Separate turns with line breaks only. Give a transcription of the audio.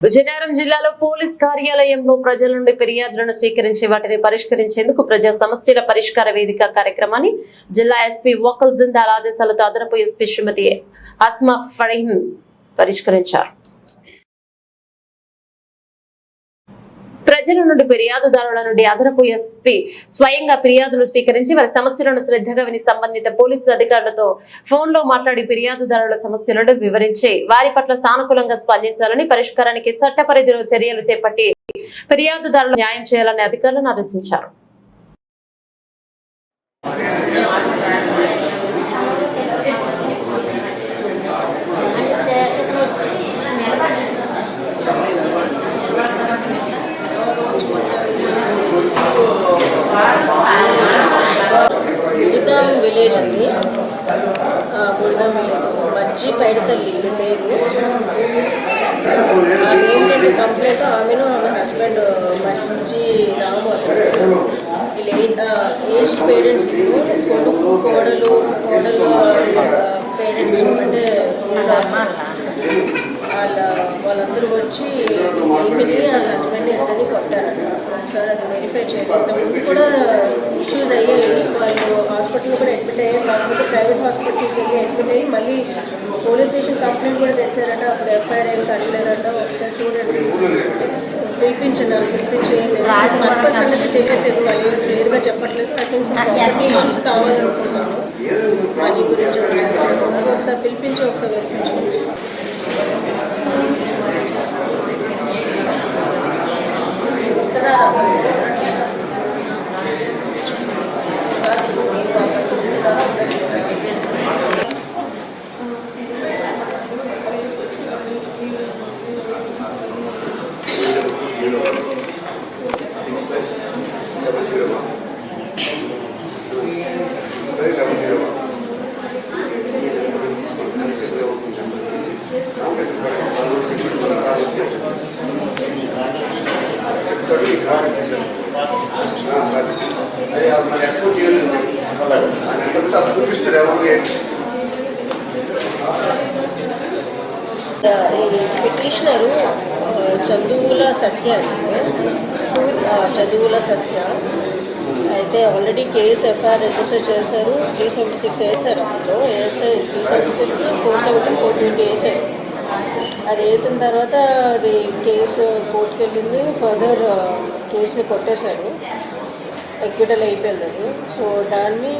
విజయనగరం జిల్లాలో పోలీస్ కార్యాలయంలో ప్రజల నుండి ఫిర్యాదులను స్వీకరించి వాటిని పరిష్కరించేందుకు ప్రజా సమస్యల పరిష్కార వేదిక కార్యక్రమాన్ని జిల్లా ఎస్పీ వకల్ జిందాల్ ఆదేశాలతో అదనపు ఎస్పీ శ్రీమతి అస్మా ఫరీన్ పరిష్కరించారు. ప్రజల నుండి ఫిర్యాదుదారుల నుండి అదనపు ఎస్పీ స్వయంగా ఫిర్యాదులు స్వీకరించి వారి సమస్యలను శ్రద్ధగా విని సంబంధిత పోలీసు అధికారులతో ఫోన్లో మాట్లాడి ఫిర్యాదుదారుల సమస్యలను వివరించి వారి పట్ల సానుకూలంగా స్పందించాలని పరిష్కారానికి చట్ట పరిధిలో చర్యలు చేపట్టి ఫిర్యాదుదారులు న్యాయం చేయాలని అధికారులను ఆదేశించారు.
జీ పైడితల్లి పేరు. ఏంటంటే కంప్లైంట్ ఆమెను ఆమె హస్బెండ్ మంచి రాము లేట్ ఏజ్ పేరెంట్స్ కొడుకు కోడలు కోడలు పేరెంట్స్ అంటే వాళ్ళ వాళ్ళందరూ వచ్చి ఈమెని వాళ్ళ హస్బెండ్ ఇద్దరిని కొట్టారు ఒకసారి అది వెరిఫై చేయాలి ఇంతకుముందు కూడా ఇష్యూస్ అయ్యాయి వాళ్ళు హాస్పిటల్ కూడా అడ్మిట్ అయ్యాయి కాకపోతే ప్రైవేట్ హాస్పిటల్కి వెళ్ళి అయ్యి మళ్ళీ పోలీస్ స్టేషన్ కంప్లైంట్ కూడా తెచ్చారట. అప్పుడు ఎఫ్ఐఆర్ ఏం కట్టలేదట. ఒకసారి చూడండి. పిలిపించండి పిలిపించి పర్పస్ అనేది తెలియట్లేదు వాళ్ళు. ఏం క్లియర్గా చెప్పట్లేదు. ఐ థింక్ ఇష్యూస్ కావాలనుకున్నాను మనీ గురించి వచ్చేసి ఒకసారి పిలిపించి ఒకసారి వెరిఫై చేయండి
అది ఎక్కువ చేయలేదు. చూపిస్తాడు ఎవరు ఏంటి
పిటిషనరు చదువుల సత్య చదువుల సత్య. అయితే ఆల్రెడీ కేసు ఎఫ్ఐఆర్ రిజిస్టర్ చేశారు. త్రీ సెవెంటీ సిక్స్ వేశారు. అందులో వేసారు three seventy six four seventy four twenty వేసారు అది వేసిన తర్వాత అది కేసు కోర్టుకి వెళ్ళింది ఫర్దర్ కేసుని కొట్టేశారు. ఎక్విటల్ అయిపోయింది అది. సో దాన్ని